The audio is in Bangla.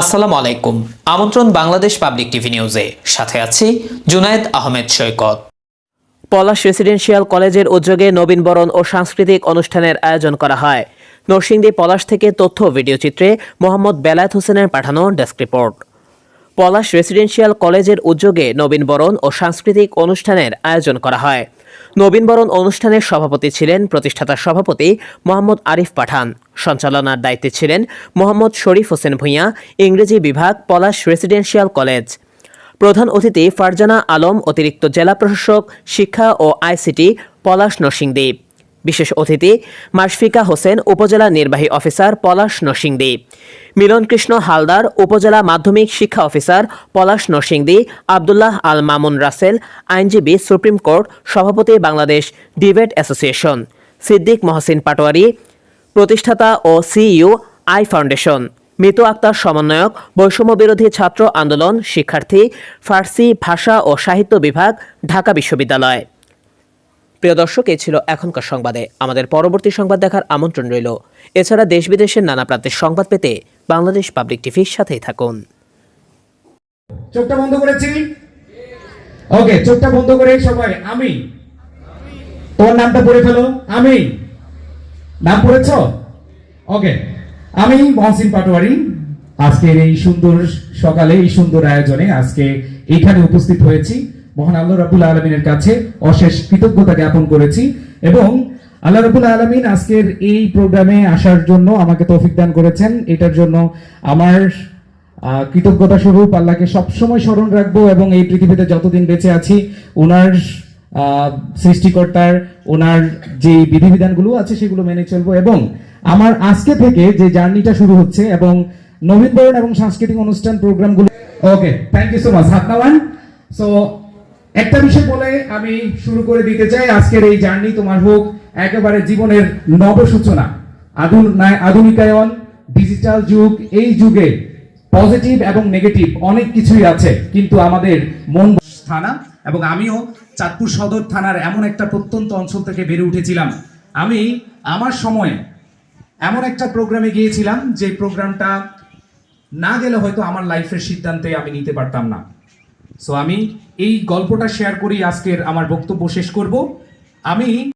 আসসালামু আলাইকুম। আমন্ত্রণ বাংলাদেশ পাবলিক টিভি নিউজে। সাথে আছি জুনায়েদ আহমেদ সৈকত। পলাশ রেসিডেন্সিয়াল কলেজের উদ্যোগে নবীনবরণ ও সাংস্কৃতিক অনুষ্ঠানের আয়োজন করা হয়। নরসিংদী পলাশ থেকে তথ্য ভিডিওচিত্রে ভিডিও চিত্রে মোহাম্মদ বেলায়েত হোসেনের পাঠানো ডেস্ক রিপোর্ট। পলাশ রেসিডেন্সিয়াল কলেজের উদ্যোগে নবীনবরণ ও সাংস্কৃতিক অনুষ্ঠানের আয়োজন করা হয়। নবীনবরণ অনুষ্ঠানের সভাপতি ছিলেন প্রতিষ্ঠাতা সভাপতি মোহাম্মদ আরিফ পাঠান। সঞ্চালনার দায়িত্বে ছিলেন মোহাম্মদ শরীফ হোসেন ভূঁইয়া, ইংরেজি বিভাগ, পলাশ রেসিডেন্সিয়াল কলেজ। প্রধান অতিথি ফারজানা আলম, অতিরিক্ত জেলা প্রশাসক, শিক্ষা ও আইসিটি, পলাশ নরসিংদী। বিশেষ অতিথি মাশফিকা হোসেন, উপজেলা নির্বাহী অফিসার পলাশ নরসিংদী। মিলন কৃষ্ণ হালদার, উপজেলা মাধ্যমিক শিক্ষা অফিসার পলাশ নরসিংদী, আবদুল্লাহ আল মামুন রাসেল, আইনজীবী সুপ্রিম কোর্ট, সভাপতি বাংলাদেশ ডিবেট অ্যাসোসিয়েশন। সিদ্দিক মহসিন পাটোয়ারি, প্রতিষ্ঠাতা ও সিইও আই ফাউন্ডেশন। মৃত আক্তার সমন্বয়ক, বৈষম্য বিরোধী ছাত্র আন্দোলন শিক্ষার্থী, ফার্সি ভাষা ও সাহিত্য বিভাগ, ঢাকা বিশ্ববিদ্যালয়। প্রিয় দর্শক, এই ছিল এখনকার সংবাদে। আমাদের পরবর্তী সংবাদ দেখার আমন্ত্রণ রইল। এছাড়া দেশ বিদেশের নানা প্রান্তের সংবাদ পেতে বাংলাদেশ পাবলিক টিভির সাথেই থাকুন। চোখটা বন্ধ করেছি? ওকে, চোখটা বন্ধ করে সবাই, আমি। তোর নামটা পড়ে ফেলো, আমি। নাম পড়েছ? ওকে, আমি মহসিন পাটোয়ারি। আজকের এই সুন্দর সকালে, এই সুন্দর আয়োজনে আজকে এখানে উপস্থিত হয়েছি। মহান আল্লাহ রাবুল আলমিনের কাছে অশেষ কৃতজ্ঞতা জ্ঞাপন করেছি এবং আল্লাহ রাবুল আলমিন আজকের এই প্রোগ্রামে আসার জন্য আমাকে তৌফিক দান করেছেন। এটার জন্য আমার কৃতজ্ঞতা স্বরূপ আল্লাহকে সবসময় স্মরণ রাখব এবং এই পৃথিবীতে যতদিন বেঁচে আছি ওনার সৃষ্টিকর্তার ওনার যে বিধিবিধানগুলো আছে সেগুলো মেনে চলবো এবং আমার আজকে থেকে যে জার্নিটা শুরু হচ্ছে এবং নবীনবরণ এবং সাংস্কৃতিক অনুষ্ঠান প্রোগ্রামগুলো okay thank you so much হাত নামান সো একটা বিষয় বলে আমি শুরু করে দিতে চাই। আজকের এই জার্নি তোমার হোক একেবারে জীবনের নবসূচনা। আধুন- আধুনিকায়ন, ডিজিটাল যুগ, এই যুগে পজিটিভ এবং নেগেটিভ অনেক কিছুই আছে, কিন্তু আমাদের মন থানা এবং আমিও চাঁদপুর সদর থানার এমন একটা প্রত্যন্ত অঞ্চল থেকে বেড়ে উঠেছিলাম। আমি আমার সময়ে এমন একটা প্রোগ্রামে গিয়েছিলাম যে প্রোগ্রামটা না গেলে হয়তো আমার লাইফের সিদ্ধান্তে আমি নিতে পারতাম না। সো আমি এই গল্পটা শেয়ার করি আজকের আমার বক্তব্য শেষ করব। আমি